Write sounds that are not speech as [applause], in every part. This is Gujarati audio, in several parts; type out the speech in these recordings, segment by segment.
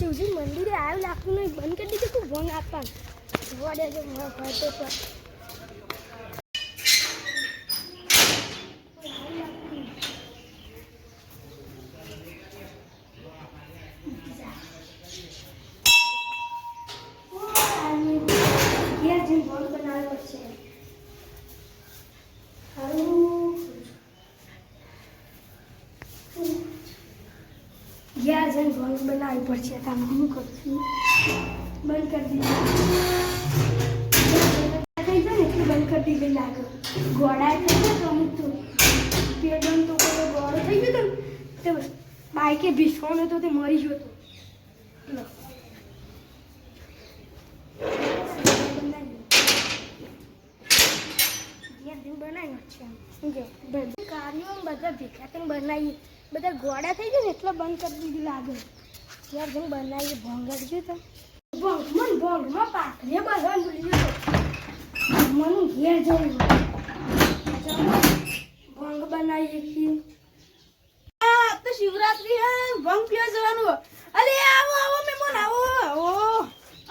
શિવજી મંદિરે આવ્યું લાગતું નહીં. બંધ કરી દીધું તું ભંગ આપવાનું. વડે જો મારો ઘર તો પર ભંગ બનાવવી પડશે કામ હું કરશું બંધ કરી દીધું. થઈ જાય ને એટલે બંધ કરી દીધી લાગે. ગોળાએ થઈ ગયો તો અમુક તો. પેડમ તો પેલો ગોળો થઈ ગયો તો, તે બાઈકે ભીસવાનો તો તે મરી ગયો બધા બધા ભેગા થઈને બનાવીએ. બધા ગોળા થઈ ગયા ને એટલે બંધ કરી દીધું લાગે. ઘેર જેમ બનાવી ભોંગર ગયું તો ભોંગ, મન ભોંગમાં પાથરે બાંધવાનું ભૂલી ગયો મને ઘેર જવું ભોંગ બનાવીએ છીએ. આ તો શિવરાત્રી હે, ભોંગ પીવા જવાનું અરે આવો આવો, મહેમાન, આવો. આવો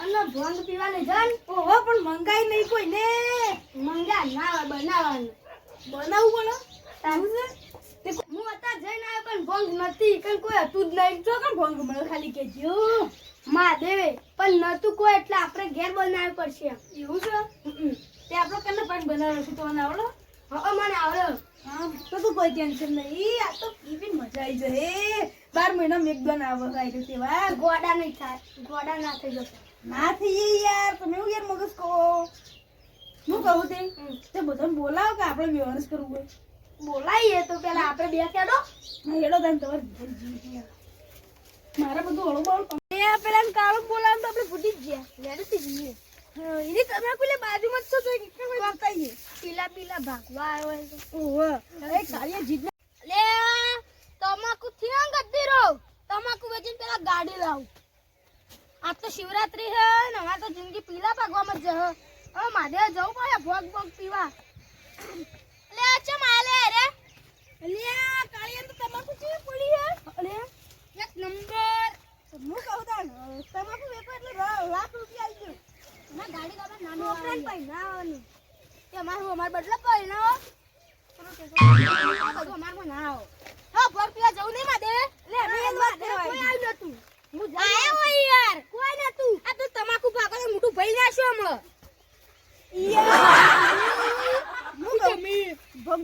અને ભોંગ પીવાને જન. ઓહો, પણ મંગાઈ નહીં કોઈ ને મંગા ના, બનાવવાનું. બનાવવું પણ તારું હું અત્યારે જઈને આવ્યો પણ ભોંગ નથી કારણ કોઈ હતું જ નહીં. જો કેમ ભંગ મળે ખાલી કેજો મહાદેવે પણ નતું કોઈ એટલે આપણે ઘેર બનાવવું પડશે એવું છે? તે આપણો કેટલો પાણી બનાવ્યો છે તો આવડો? હા મને આવડે. હા તો તું કોઈ ટેન્શન નહીં. આ તો પીવી મજા આવી જાય. બાર મહિનામાં એક દોન આવો તેવા. ગોડા નહીં થાય. ગોડા ના થઈ જશે. ના થઈ યાર. તમે એવું યાર મગજ કહો. હું કહું તે? તે બધાને બોલાવો કે આપણે વ્યવહાર કરવું હોય. બોલાઈએ તો પેલા આપણે બે કેડો હા એડો તને તમારે મારે બધું હળું બળું એ પેલા કાળું બોલાવે તો આપણે ફૂટી જ ગયા. લેડથી જઈએ. હા, તમે પેલે બાજુમાં જ છો તો કોઈ પીલા પીલા ભાગવા આવ્યો ઓહો જીત લે તમાકુ થી ગદ્દી રહો તમાકુ વેચીને પેલા ગાડી લાવ. આજ તો શિવરાત્રી હે ને તો જિંદગી પીલા ભાગવામાં જ છે હવે માધે જવું પડે ભોગ ભોગ પીવા. તમાકુ ભોગ મોટું ભાઈ નાખ્યો હમણાં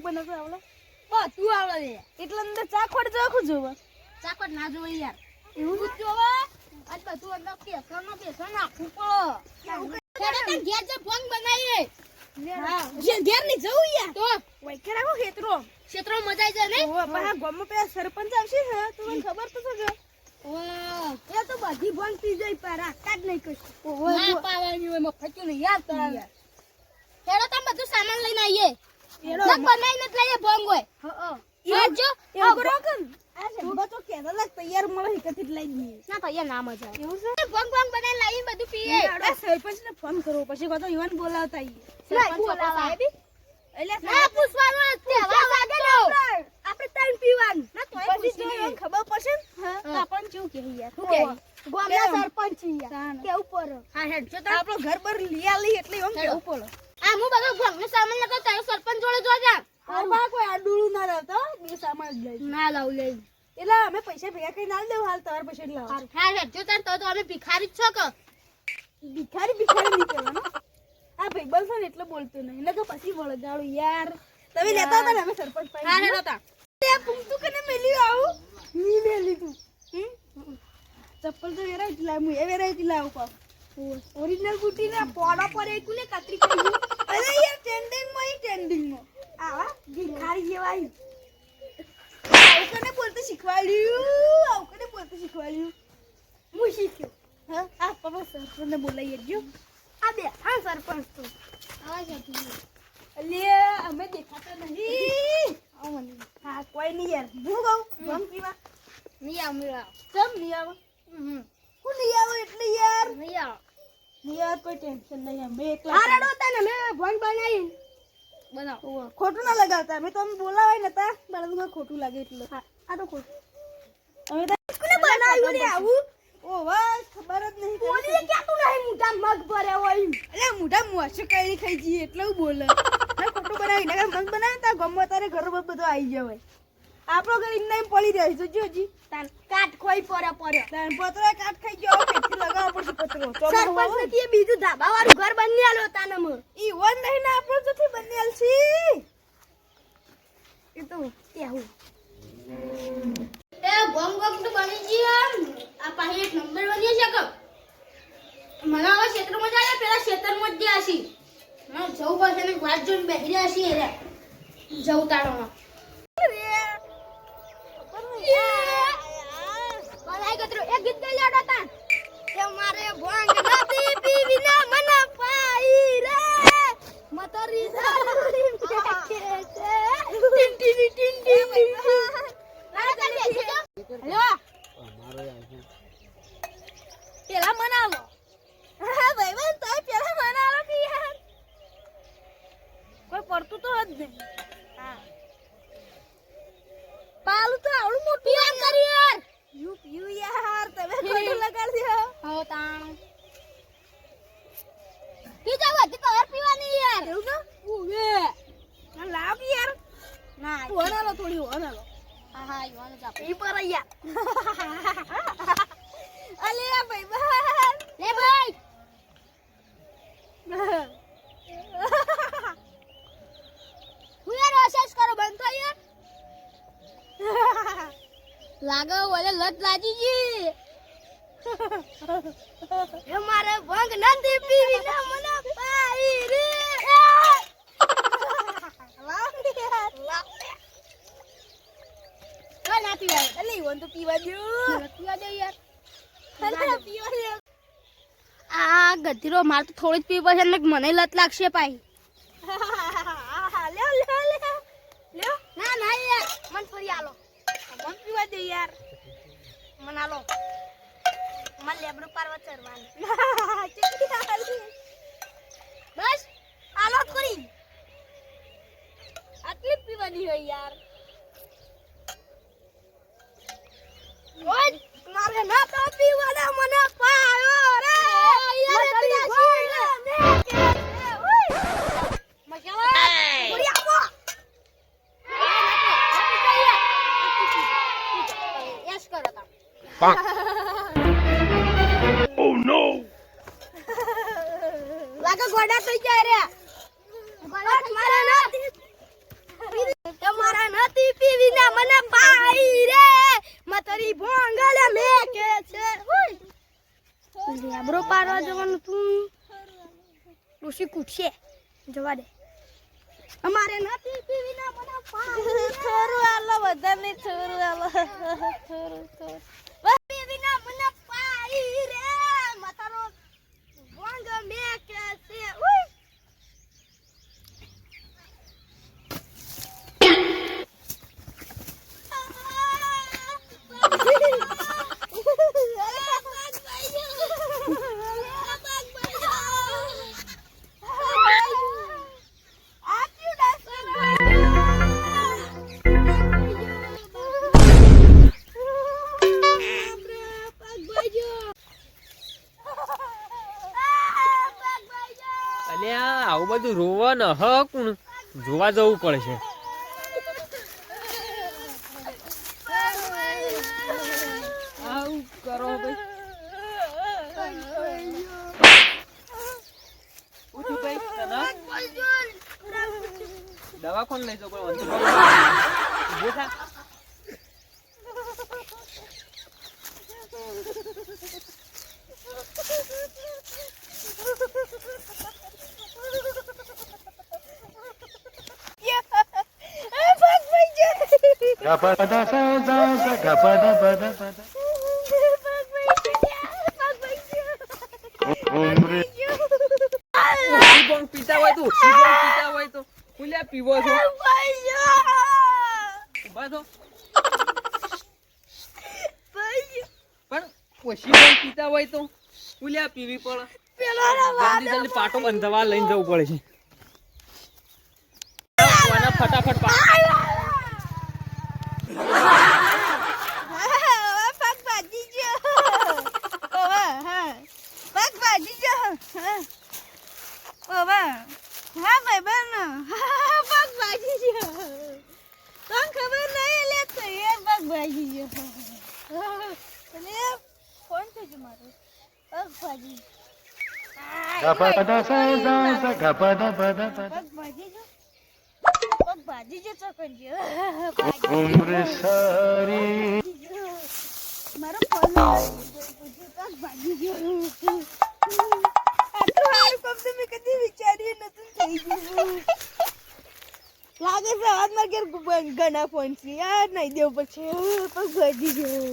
ભંગ નથી આવડે. બધું આવડે એટલે અંદર ચાખોડ જોવે ચાખોડ ના જોવે યાર. એવું જ જોવે? આજ બધું અંદર બેસણ નો બેસણ નાખવું પડે ખેડે તને ઘેર જે ભંગ બનાવીએ. હા ઘેરની જવું યાર. તો વૈકે રાખો ખેતરો. ક્ષેત્રો મજા આવી જાય ને? પણ આ પેલા સરપંચ આવશે હે તો ખબર તો છે એ તો બધી ભંગ પી જાય પર રાખતા જ નહીં કશું. ના પાવાની હોય મફત્યું નહીં યાર તારે. ખેડે તમે બધું સામાન લઈને આવીએ. એનો ના બનાવીને લઈએ ભંગ હોય. હા હા. જો એવું કરો કે તો કહેતા હતા તૈયાર મળે હિકથી લઈ જઈએ ના તો ના મજા એવું છે? ભંગ ભંગ બનાવીને લાવીને બધું પીએ. આપડા સરપંચને ફોન કરવો પછી કહો તો યુવાન બોલાવતા આઈએ. ના, બોલાવા. એટલે ના પૂછવાનું જ તહેવાર લાગે આપણે ટાઈમ પીવાનું. ના તોય પૂછી ખબર પડશે ને? હા. તો આપણને યાર શું કહે? ગામના સરપંચ છીએ. તાન. કેવું હા હેડ જો આપણો ઘર પર લીયા લઈ એટલે એમ કે પડે આ હું બધો ભંગનો સામાન લેતો તારો સરપંચ જોડે જો જા. ઘરમાં કોઈ આડુળું ના રહેતો બે સામાન જ લઈ ના લાવ લે એટલે અમે પૈસા ભેગા કરી ના દેવું હાલ તાર પછી લાવ. લાવો. હા હેડ જો તાર તો તો અમે ભિખારી જ છો કે? ભિખારી ભિખારી નહીં કહેવાનો આ ભાઈબંધ છે ને એટલે બોલતો નહીં. એટલે તો પછી વળગાડું યાર. તમે લેતા હતા ને અમે સરપંચ પાસે? હા લેતા તા તે પૂછતું કે ને આવું? ની મેલી તું. ચપ્પલ તો વેરાઈ લાવ હું એ વેરાઈ લાવ ઓરિજિનલ બુટી ને પોડા પર એકુલે ને કતરી કરી અરે યાર ટ્રેન્ડિંગમાં ઈ ટ્રેન્ડિંગમાં આવા ભિખારી જેવા ઈ. આવું કને બોલતે શીખવાડ્યું આવું કને બોલતે શીખવાડ્યું. હું શીખ્યો. હા? આ પપ્પા સરપંચને બોલાવી જો. આ બે હા સરપંચ તો. હા સરપંચ અલે અમે દેખાતા નહીં. આવો મને. હા કોઈ નહીં યાર. હું કહું ગમતીમાં નહીં આવ નહીં આવ. કેમ નહીં આવ? હું નહીં આવું એટલે યાર. નહીં આવ. આવે કોઈ ટેન્શન નહીં અમે એકલા આ રડો તને મે ભંગ બનાવી. બનાવ ખોટું ના લગાવતા. અમે તો અમે બોલાવાય નતા મારા તો ખોટું લાગે એટલે. આ તો ખોટું. અમે તો કોને બનાવ્યું રે આવું. ઓ બસ ખબર જ નહીં બોલીએ તું નહીં મોટા મગ ભર્યા હોય. અલે મોઢા મોસે કઈ ખાઈ જઈએ એટલે બોલે. ના ખોટું બનાવી ના મગ બનાવે તાર ગમે તારે ઘર પર બધો આવી જાય આપણો ઘર ઇન્ના પડી રહ્યો જોજો જોજી તાન કાટ ખોઈ પડ્યા પડે. તાર પતરા કાટ ખાઈ ગયો. લગાવવો પડશે પતરો સરપંચ નથી બીજું ધાબા વાળું ઘર બની આલો તાને મ ઈ વન નહીં ને આપણો જથી બની આલસી એ તો કેવું. એ ગોમ ગોમ તો બની ગયો આ પાછી એક નંબર બની છે કમ મને હવે ક્ષેત્રમાં જાય પેલા ક્ષેત્રમાં જ ગયા છી મને જવું પડશે ને વાત જોઈને બેસી રહ્યા છીએ રે. જવું તાળોમાં એક ગીત ગઈ લાડો તા કે મારે ભંગ નથી પીવી ના મન પાઈ રે. મતરી સારી મેકે [laughs] છે ટીન ટીન ટીન ટીન હેલો પેલા મનાવો હા ભાઈ બન તાય પેલા મનાવો કે યાર કોઈ પડતું તો જ નહીં હા પાલું તો આવડું મોટું પીવાન કરી યાર યુ યુ યાર તમે ખોટું લગાડી દો હો તાણ પીજા વધી કવર પીવાની યાર એવું ને ઉવે ના લાવ કે યાર ના તું થોડી અનાલો હા હા યુવાનો જા પી પર યાર [laughs] અલે ભાઈ લે હું યાર અસેસ કરો બંધ થઈ યાર. લાગે ઓલે લત લાજી ગઈ. [laughs] એ મારે ભંગ નથી પીવી ના મને પાઈ રે લાવ કે યાર પીવાય અલે ઈવન તો પીવા દો. પીવા દે યાર. પીવા દો. આ ગધીરો માર તો થોડી જ પીવી છે ને મને લત લાગશે પાઈ લ્યો લ્યો લ્યો લ્યો. ના ના યાર. મન ફરી આલો. મન પીવા દે યાર. મન આલો. મન લેબડું પાર્વત ચરવાનું બસ. આલો કરી આટલી પીવાની હોય યાર. મારે ના પીવાના મને પાયો રે યાર મજાવા પૂરી આપો યસ કરો તા લાગે ગોડા થઈ જાય રે. ગોડા મારા નથી તમારા નથી પીવી ના મને મતરી ભોંગલે મેકે છે. લેબરો પારવા જવાનું તું. ઋષિ કૂટશે. જવા દે. અમારે નથી પીવી ના મને પાણી. થોડું આલો બધાને થોડું આલો થોડું થોડું પીવી ના મને પાણી રે. મતારો ભોંગ મેકે છે. રોવા હ કોણ જોવા જવું પડશે. છે દવા તને લઈ જાઓ કોઈ વાંધો નહીં. ઊભો થા. ઓછી બોંગ પીતા હોય તો પીતા હોય તો ખુલ્યા પીવો છો ઊભા પણ ઓછી પીતા હોય તો ખુલ્યા પીવી પડે જલ્દી જલ્દી પાટો બંધવા લઈને જવું પડે છે. ફટાફટ પા પગ ભાજી ગયો હા હા પગ ભાજી જો. હા બાબા હા ભાઈ બેન પગ ભાજી જો તને ખબર સારી મારો ફોન ભાજી જો આટલું હારું કામ તો મેં કદી વિચાર્યું નતું થઈ ગયું લાગે છે હાથમાં ઘેર ઘણા ફોન છે. યાર નહીં દેવું પછી પણ ભાજી ગયો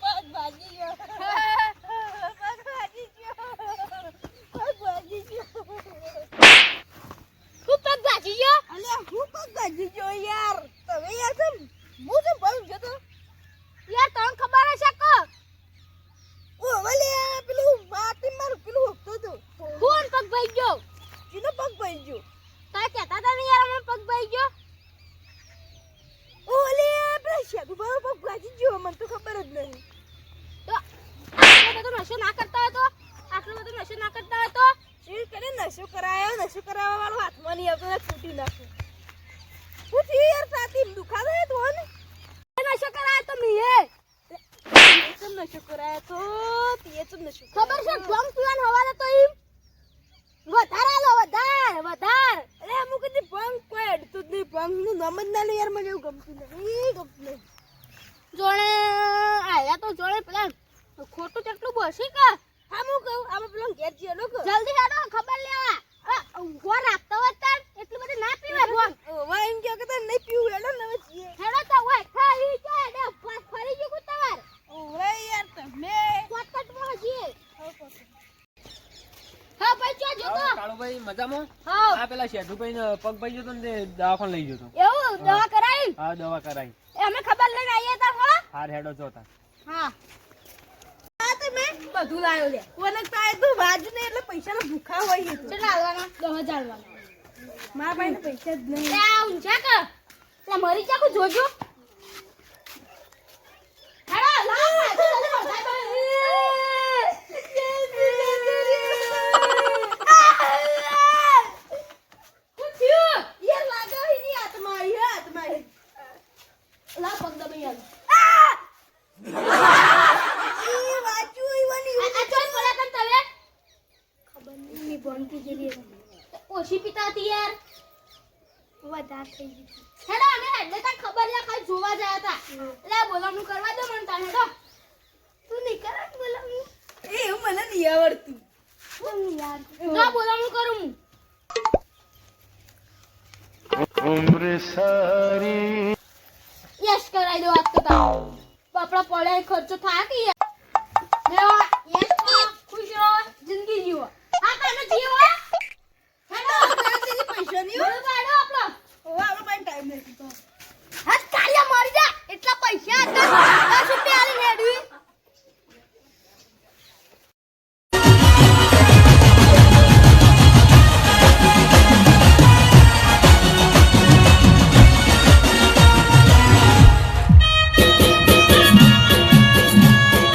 પગ ભાજી ગયો પગ ભાજી ગયો પગ ભાજી ગયો હું પગ ભાજી ગયો અલ્યા હું પગ ભાજી ગયો યાર તમે યાર તમ હું તો પગ ગયો તો યાર તને ખબર હશે કે ઓ વલે પેલું માટી મારું પેલું હોકતો તો કોણ પગ ભાઈ ગયો એનો પગ ભાઈ ગયો તારે કહેતા હતા ને યાર અમે પગ ભાઈ ગયો ઓ વલે પેલા શેગુ મારો પગ ભાજી ગયો મને તો ખબર જ નહીં. તો આટલો બધો નશો ના કરતા હતો આટલો બધો નશો ના કરતા હતો શી કરે નશો કરાયો નશો કરાવવા વાળો હાથમાં નહીં આવતો ને તૂટી નાખે. હું થયું યાર સાથી દુખાવે હે તો ને નશો કરાયો તો મીએ. નશો કરાયો તો તે તો નશો ખબર છે ભંગ પીવાનું હવા તો એમ? વધારે આલો વધારે વધારે. અરે અમુક ભંગ કોઈ અડતું જ નહીં. ભંગનું નામ જ ના લે યાર મને એવું ગમતું નહીં ગમતું નહીં. જોડે આયા તો જોડે પેલા ખોટું કેટલું બસી કે? હા હું કહું આમાં પેલો ઘેર છે લોકો જલ્દી હેડો ખબર લેવા. આ ઊંઘવા રાખતો હોત તાર એટલું બધું ના પીવાય ભંગ હવે એમ કહે કે નહીં પીવું હેડો ને હવે હેડો તો હોય ખાઈ કે ને પાસ ફરી ગયું કું તમાર ઓવે યાર તમે. શોર્ટકટમાં હજી હા ભાઈ ચો જોતો હા, કાળુભાઈ મજામાં? હા. આ પેલા શેઠુભાઈ ને પગ ભાઈ જતો ને તે દવાખાને લઈ જતો એવું? દવા કરાવી હા દવા કરાઈ એ અમે ખબર લઈને આવીએ તાર હો હાર હેડો જોતા હા. આ તમે બધું લાવ્યો લે. કોને તાય તું? વાજ ને એટલે પૈસાના ભૂખા હોય છે ચલ આવવાના હાલવાના. જ હજાર મારા પાસે પૈસા જ નહીં. આ ઊંચા કર. એટલે મરી જાકો જોજો. જોવા જાય હતા. એટલે કરું હું. કરાઈ દો વાત તો આપણા પડે ખર્ચો થાય કે યસ ખુશ રહો જિંદગી જીવો.